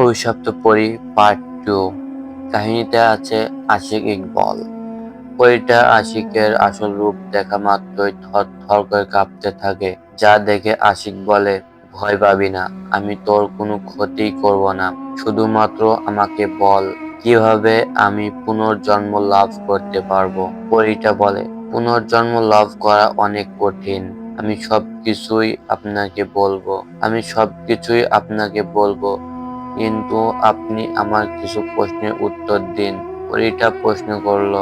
অভিশপ্ত পরি part two কাহিনীতে আছে আশিক ইকবল পরিটা আশিকের আসল রূপ দেখা মাত্রই থর থর করে কাঁপতে থাকে, যা দেখে আশিক বলে, ভয় পাবি না, আমি তোর কোনো ক্ষতি করব না। শুধুমাত্র আমাকে বল, কীভাবে আমি পুনর্জন্ম লাভ করতে পারব? পরিটা বলে, পুনর্জন্ম লাভ করা অনেক কঠিন, আমি সবকিছুই আপনাকে বলব, আমি সবকিছুই আপনাকে বলব। কিন্তু আপনি আমার কিছু প্রশ্নের উত্তর দিন। পরীটা প্রশ্ন করল,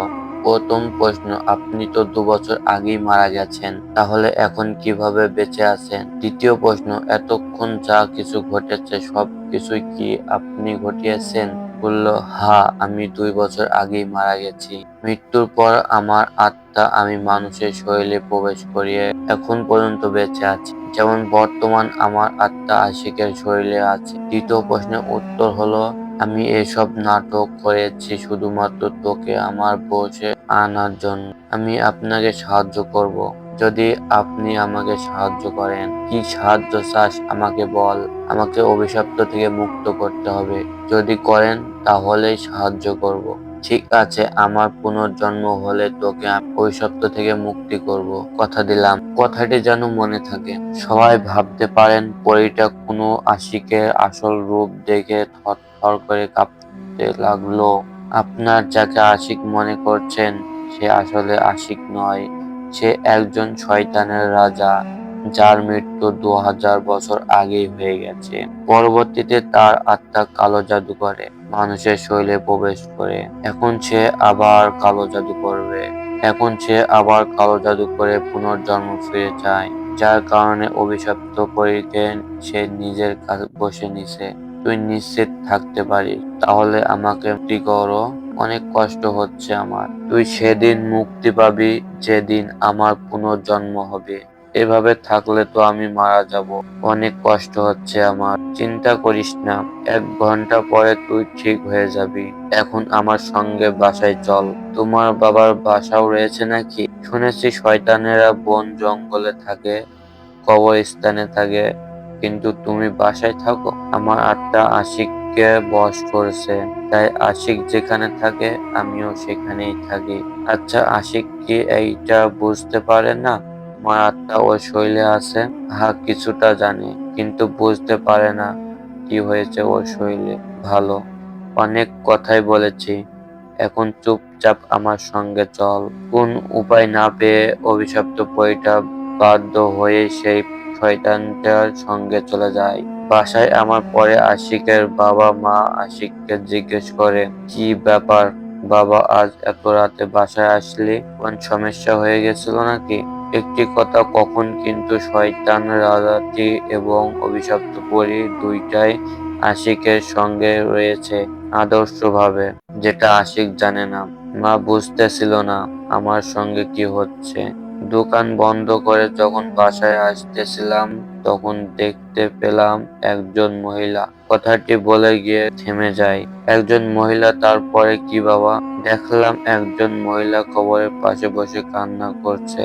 প্রথম প্রশ্ন, আপনি তো দু বছর আগেই মারা গেছেন, তাহলে এখন কীভাবে বেঁচে আছেন? দ্বিতীয় প্রশ্ন, এতক্ষণ যা কিছু ঘটেছে সব কিছুই কি আপনি ঘটিয়েছেন? বলল, হা, আমি দুই বছর আগেই মারা গেছি। মৃত্যুর পর আমার আত্মা আমি মানুষের শরীরে প্রবেশ করিয়ে এখন পর্যন্ত বেঁচে আছি। যেমন বর্তমান আমার আত্মা আশিকের শরীরে আছে। তৃতীয় প্রশ্নের উত্তর হলো, আমি এসব নাটক করেছি শুধুমাত্র তোকে আমার বসে আনার জন্য। আমি আপনাকে সাহায্য করব। যদি আপনি আমাকে সাহায্য করেন, কি সাহায্য চাস আমাকে বল। আমাকে অভিশপ্ত থেকে মুক্ত করতে হবে। যদি করেন, তাহলেই সাহায্য করব। ঠিক আছে, আমার পুনর্জন্ম হলে তোকে অভিশপ্ত থেকে মুক্তি করব। কথা দিলাম। কথাটি যেন মনে থাকে। সবাই ভাবতে পারেন, পরীটা কোনো আশিকের আসল রূপ দেখে থরথর করে কাঁপতে লাগল। আপনার যাকে আশিক মনে করছেন, সে আসলে আশিক নয়। সে একজন শয়তানের রাজা, যার মৃত্যু দু হাজার বছর আগেই হয়ে গেছে। পরবর্তীতে তার আত্মা কালো জাদু করে, মানুষের শৈলে প্রবেশ করে। এখন সে আবার কালো জাদু করবে। এখন সে আবার কালো জাদু করে পুনর্জন্ম ফিরে যায় যার কারণে অভিশপ্ত পরীকে সে নিজের কাছে বসে নিছে। তুই নিশ্চিত থাকতে পারিস, তাহলে আমাকে করো অনেক কষ্ট হচ্ছে আমার। তুই সেদিন মুক্তি পাবি, যেদিন আমার পুনর্জন্ম হবে। এভাবে থাকলে তো আমি মারা যাব। অনেক কষ্ট হচ্ছে আমার। চিন্তা করিস না, এক ঘণ্টা পরে তুই ঠিক হয়ে যাবি। এখন আমার সঙ্গে বাসায় চল। তোমার বাবার বাসাও রয়েছে নাকি? শুনেছি শয়তানেরা বন জঙ্গলে থাকে, কবরস্থানে থাকে। কিন্তু তুমি বাসায় থাকো। আমার আত্মা আশিককে বশ করেছে? তাই আশিক যেখানে থাকে, আমিও সেখানেই থাকি। আচ্ছা আশিক কি এইটা বুঝতে পারে না? আমার আত্মা ওর শরীরে আছে। হা, কিছুটা জানে, কিন্তু বুঝতে পারে না কি হয়েছে ওর শরীরে ভালো, অনেক কথাই বলেছি। এখন চুপচাপ আমার সঙ্গে চল। কোন উপায় না পেয়ে অভিশপ্ত বইটা বাধ্য হয়ে সেই শয়তানটার সঙ্গে চলে যায় বাসায় আমার পরে আশিকের বাবা মা আশিককে জিজ্ঞেস করে, কি ব্যাপার বাবা, আজ এত রাতে বাসায় আসলি? কোন সমস্যা হয়ে গেছিল নাকি? একটি কথা কখন কিন্তু শয়তান রাজাটি এবং অভিশপ্ত পরি দুইটাই আশিকের সঙ্গে রয়েছে আদর্শভাবে, যেটা আশিক জানে না। মা বুঝতেছিল না আমার সঙ্গে কি হচ্ছে। দোকান বন্ধ করে যখন বাসায় আসতেছিলাম তখন দেখতে পেলাম একজন মহিলা। কথাটি বলে গিয়ে থেমে যায়। একজন মহিলা তারপরে কি বাবা? দেখলাম একজন মহিলা কবরের পাশে বসে কান্না করছে।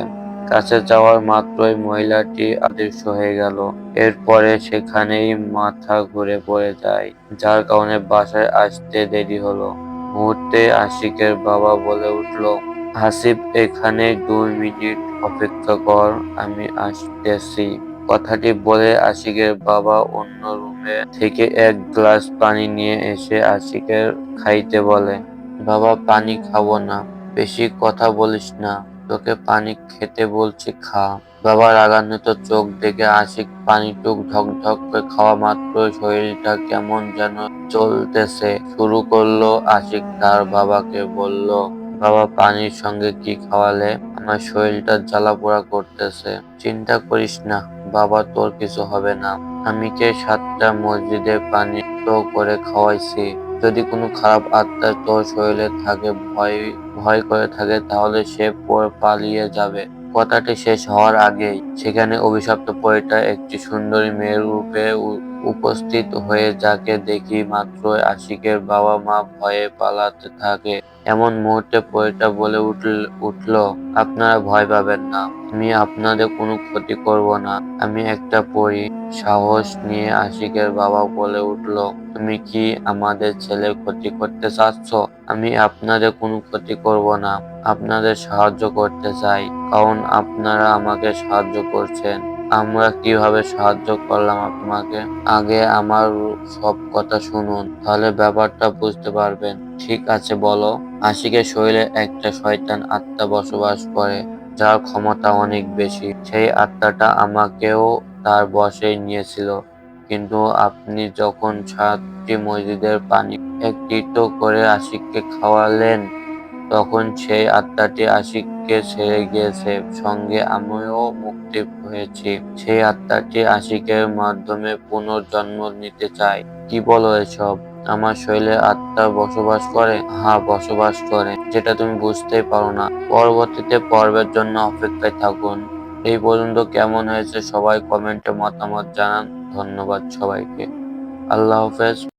কাছে যাওয়ার মাত্রই মহিলাটি আদৃশ্য হয়ে গেল। এরপরে সেখানেই মাথা ঘুরে পড়ে যায়, যার কারণে বাসায় আসতে দেরি হলো। মুহূর্তে আশিকের বাবা বলে উঠল, হাসিব, এখানে দুই মিনিট অপেক্ষা কর, আমি আসতেছি। কথাটি বলে আশিকের বাবা অন্য রুমে থেকে এক গ্লাস পানি নিয়ে এসে আশিকের খাইতে বলে, বাবা, পানি খাব না, বেশি কথা বলিস না, তোকে পানি খেতে বলছি, খা। বাবা রাগান্বিত চোখ দেখে আশিক পানিটুক ঢক ঢক করে খাওয়া মাত্র শরীরটা কেমন যেন চলতেছে। শুরু করল আশিক, তার বাবাকে বলল, বাবা, পানির সঙ্গে কি খাওয়ালে? আমার শরীরটা জ্বালা পোড়া করতেছে, চিন্তা করিস না। বাবা, তোর কিছু হবে না। আমি কে সাতটা মসজিদে পানি করে খাওয়াইছি, যদি কোনো খারাপ আত্মা তোর শরীরে থাকে, ভয় ভয় করে থাকে, তাহলে সে পালিয়ে যাবে। কথাটি শেষ হওয়ার আগেই, সেখানে অভিশপ্ত পরিটা একটি সুন্দরী মেয়ের রূপে উপস্থিত হয়ে যাকে দেখি মাত্র আশিকের বাবা মা ভয়ে পালাতে থাকে। এমন মুহূর্তে পরিটা বলে উঠল উঠল, আপনারা ভয় পাবেন না। আমি আপনাদের কোনো ক্ষতি করব না। আমি একটা পরি সাহস নিয়ে আশিকের বাবা বলে উঠল, তুমি কি আমাদের ছেলের ক্ষতি করতে চাচ্ছ? আমি আপনাদের কোনো ক্ষতি করব না। আপনাদের সাহায্য করতে চাই। কারণ আপনারা আমাকে সাহায্য করছেন। আমরা কীভাবে সাহায্য করলাম আপনাকে? আগে আমার সব কথা শুনুন, তাহলে ব্যাপারটা বুঝতে পারবেন। ঠিক আছে, বলো। আশিকের শরীরে একটা শয়তান আত্মা বসবাস করে, যার ক্ষমতা অনেক বেশি। সেই আত্মাটা আমাকেও তার বশে নিয়েছিল। কিন্তু আপনি যখন সাতটি মসজিদের পানি একটি করে আশিককে খাওয়ালেন, তখন সেই আত্মাটি আশিককে ছেড়ে গিয়েছে সঙ্গে আমিও মুক্তি হয়েছি সেই আত্মাটি আশিকের মাধ্যমে পুনর্জন্ম নিতে চায়। কি বলো এসব? আমার শরীরে আত্মা বসবাস করে? হ্যাঁ বসবাস করে। যেটা তুমি বুঝতেই পারো না। পরবর্তীতে পর্বের জন্য অপেক্ষায় থাকুন। এই পর্যন্ত কেমন হয়েছে সবাই কমেন্টে মতামত জানান। ধন্যবাদ সবাইকে। আল্লাহ হাফেজ।